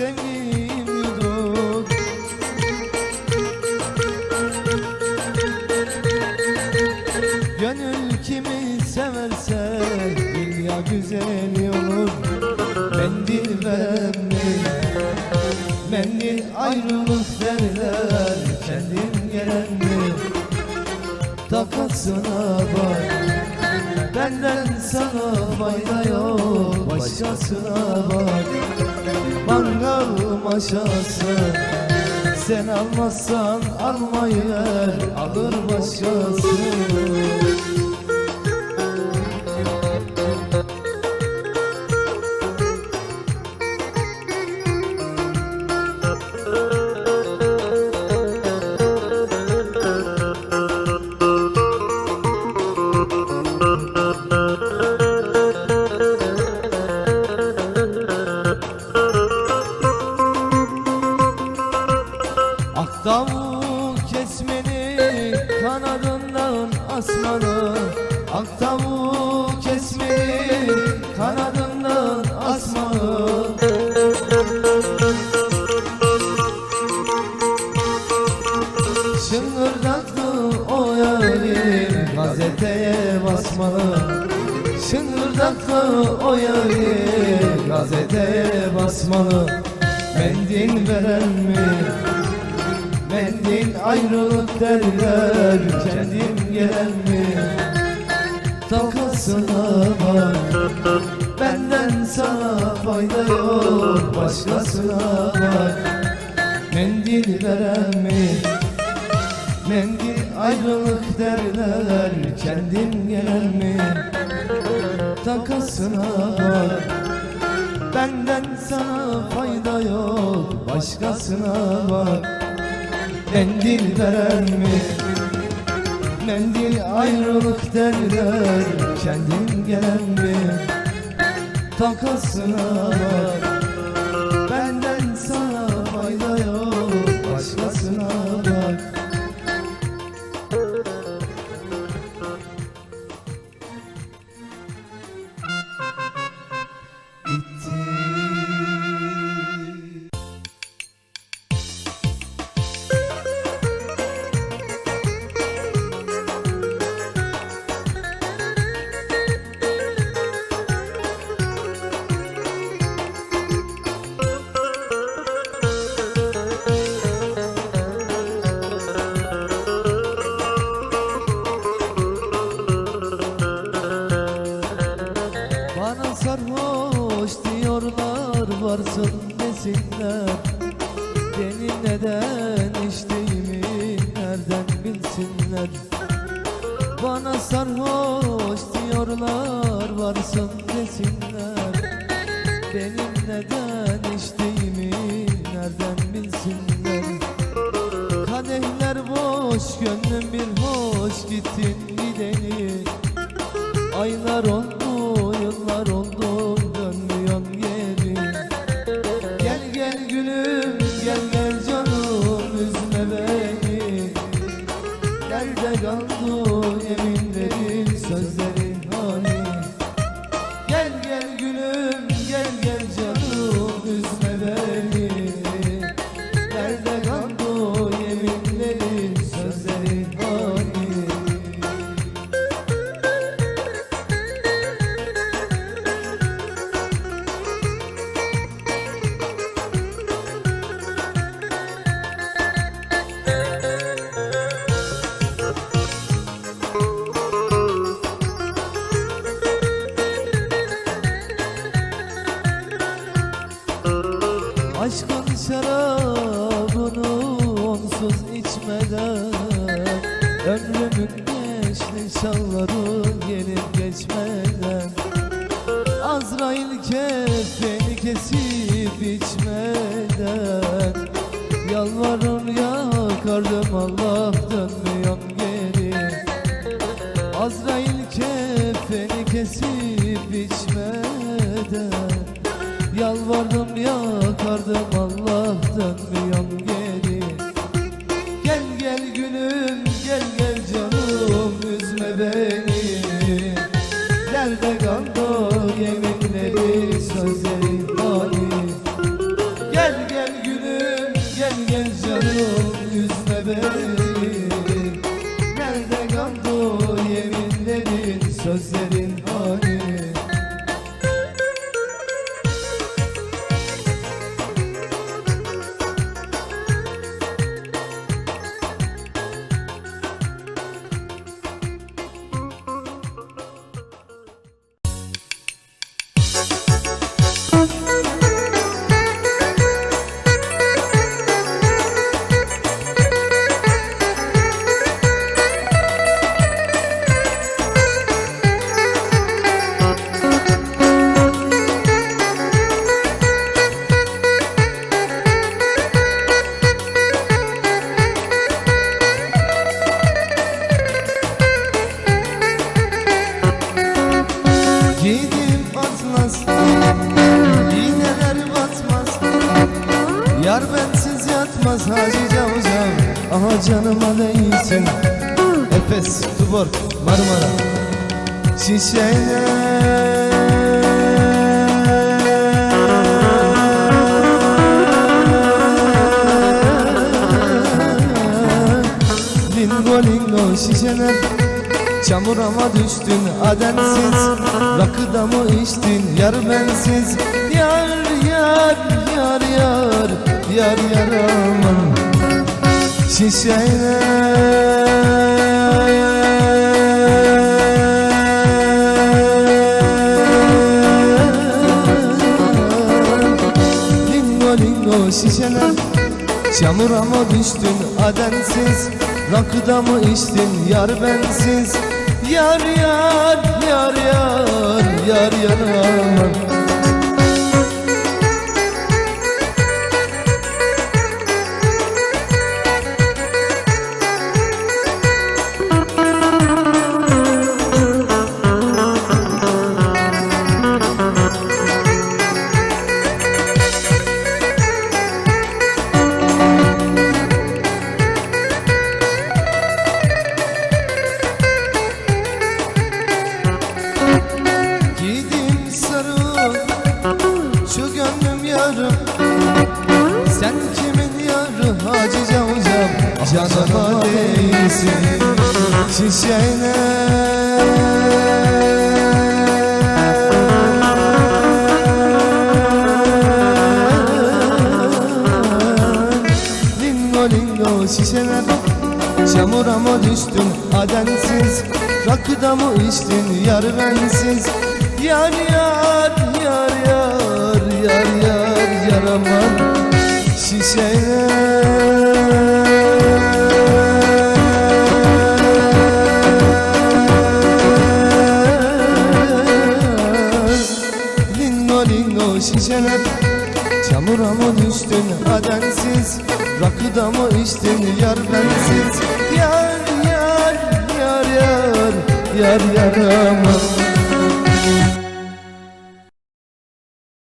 sevgim dur Gönül kimi dünya güzel olur. Ben bilmem mi Beni ayrılık derler Kendim Takasına bak Benden sana fayda yok Başkasına bak. Mangal maşası Sen almazsan almayı Alır başkası asmanı Aktavu kesmeni kanadından asmanı Şıngırdaktı o yarim basmalı Şıngırdaktı o yarim gazeteye basmalı Mendil veren mi? Mendil ayrılık derler Kendim gelen mi? Takasına bak Benden sana fayda yok Başkasına bak Mendil veren mi? Mendil ayrılık derler Kendim gelen mi? Takasına bak Benden sana fayda yok Başkasına bak Mendil veren mi? Mendil ayrılık derler Kendim gelen mi? Takasına bak Bana sarhoş diyorlar varsın desinler. Benim neden içtiğimi nereden bilsinler? Kadehler boş gönlüm bir hoş gittin gideni. Aylar oldu, Aşkın şarabını onsuz içmeden Ömrümün gençlik çağları gelip geçmeden Azrail kefeni kesip içmeden Yalvarır yakardım Allah dönmüyorsun geri. Azrail kefeni kesip içmeden Yalvardım yakardım Allah dönmüyorsun geri. Gel gel gülüm gel gel canım üzme beni. Nerede kaldı yeminleri sözlerin hani Gel gel gülüm gel gel canım üzme beni. Nerede kaldı yeminlerin sözlerin batmaz İğneler batmaz. Yar bensiz yatmaz. Hacı Cavcav Aha canıma değilsin Efes, Tuborg, Marmara. Şişeler Lingo lingo şişeler Çamurama düştün. Adensiz Mı içtin? Yar bensiz Yar yar yar yar Yar yar aman Şişeler Lingo lingo şişeler Çamura mı düştün? Adensiz Rakıda mı içtin? Yar bensiz Yar yar yar yar yar yar Şişeler Lingo lingo şişeler Çamura mı düştün? Adensiz. Rakıda mı içtin? Yar bensiz. Yar yar yar yar yar yar yar aman. Şişeler Lingo şişeler. Çamura mı düştün adensiz Rakıda mı içtin yar bensiz? Yar yar yar yar Yar yar aman